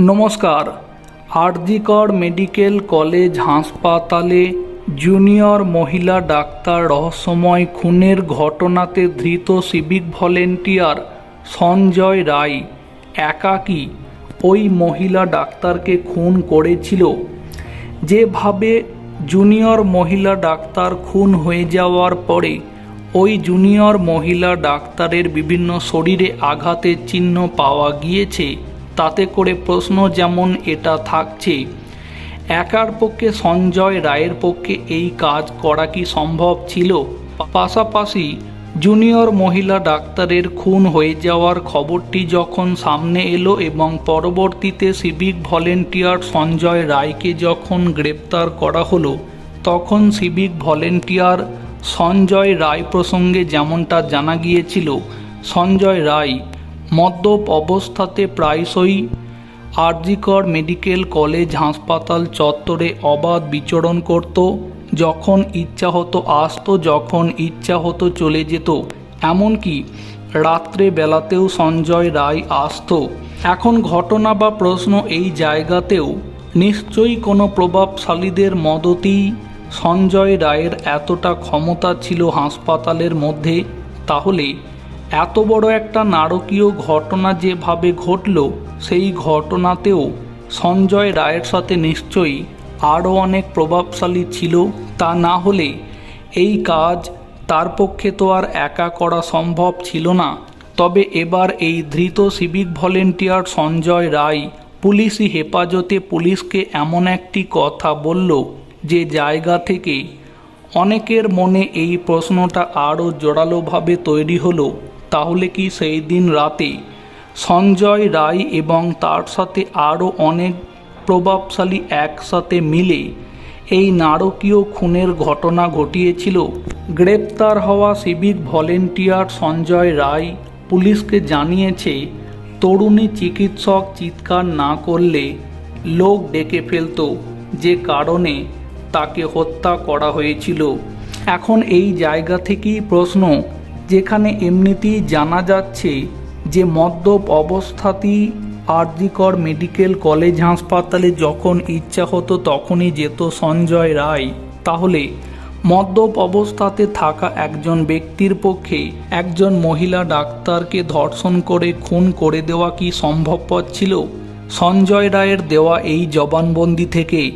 নমস্কার। RG Kar medical college হাসপাতালে junior মহিলা ডাক্তার রহস্যময় খুনের ঘটনাতে ধৃত সিভিক ভলেন্টিয়ার সঞ্জয় রায় একাকী ওই মহিলা ডাক্তারকে খুন করেছিল। যেভাবে জুনিয়র মহিলা ডাক্তার খুন হয়ে যাওয়ার পরে ওই জুনিয়র মহিলা ডাক্তারের বিভিন্ন শরীরে আঘাতের চিহ্ন পাওয়া গিয়েছে। তাতে করে প্রশ্ন যেমন এটা থাকছে, একার পক্ষে সঞ্জয় রায়ের পক্ষে এই কাজ করা কি সম্ভব ছিল? পাশাপাশি জুনিয়র মহিলা ডাক্তারের খুন হয়ে যাওয়ার খবরটি যখন সামনে এলো এবং পরবর্তীতে সিভিক ভলেন্টিয়ার সঞ্জয় রায়কে যখন গ্রেপ্তার করা হলো, তখন সিভিক ভলেন্টিয়ার সঞ্জয় রায় প্রসঙ্গে যেমনটা জানা গিয়েছিল, সঞ্জয় রায় মদ্যপ অবস্থাতে প্রায়শই আরজিকর মেডিকেল কলেজ হাসপাতাল চত্বরে অবাধ বিচরণ করত, যখন ইচ্ছা হতো আসতো, যখন ইচ্ছা হতো চলে যেত। এমনকি রাত্রে বেলাতেও সঞ্জয় রায় আসতো। এখন ঘটনা বা প্রশ্ন এই জায়গাতেও নিশ্চয়ই কোনো প্রভাবশালীদের মদতেই সঞ্জয় রায়ের এতটা ক্ষমতা ছিল হাসপাতালের মধ্যে, তাহলে এত বড় একটা নারকীয় ঘটনা যেভাবে ঘটল, সেই ঘটনাতেও সঞ্জয় রায়ের সাথে নিশ্চয়ই আরও অনেক প্রভাবশালী ছিল। তা না হলে এই কাজ তার পক্ষে তো আর একা করা সম্ভব ছিল না। তবে এবার এই ধৃত সিভিক ভলেন্টিয়ার সঞ্জয় রায় পুলিশি হেফাজতে পুলিশকে এমন একটি কথা বলল যে জায়গা থেকে অনেকের মনে এই প্রশ্নটা আরও জোরালোভাবে তৈরি হলো। তাহলে কি সেই দিন রাতে সঞ্জয় রায় এবং তার সাথে আরও অনেক প্রভাবশালী একসাথে মিলে এই নারকীয় খুনের ঘটনা ঘটিয়েছিল? গ্রেপ্তার হওয়া সিভিক ভলেন্টিয়ার সঞ্জয় রায় পুলিশকে জানিয়েছে, তরুণী চিকিৎসক চিৎকার না করলে লোক ডেকে ফেলত, যে কারণে তাকে হত্যা করা হয়েছিল। এখন এই জায়গা থেকেই প্রশ্ন যেখানে এমনিতেই জানা যাচ্ছে যে মদ্যপ অবস্থাতেই আরজিকর মেডিকেল কলেজ হাসপাতালে যখন ইচ্ছা হতো তখনই যেত সঞ্জয় রায়। তাহলে মদ্যপ অবস্থাতে থাকা একজন ব্যক্তির পক্ষে একজন মহিলা ডাক্তারকে ধর্ষণ করে খুন করে দেওয়া কি সম্ভবপর ছিল? সঞ্জয় রায়ের দেওয়া এই জবানবন্দি থেকে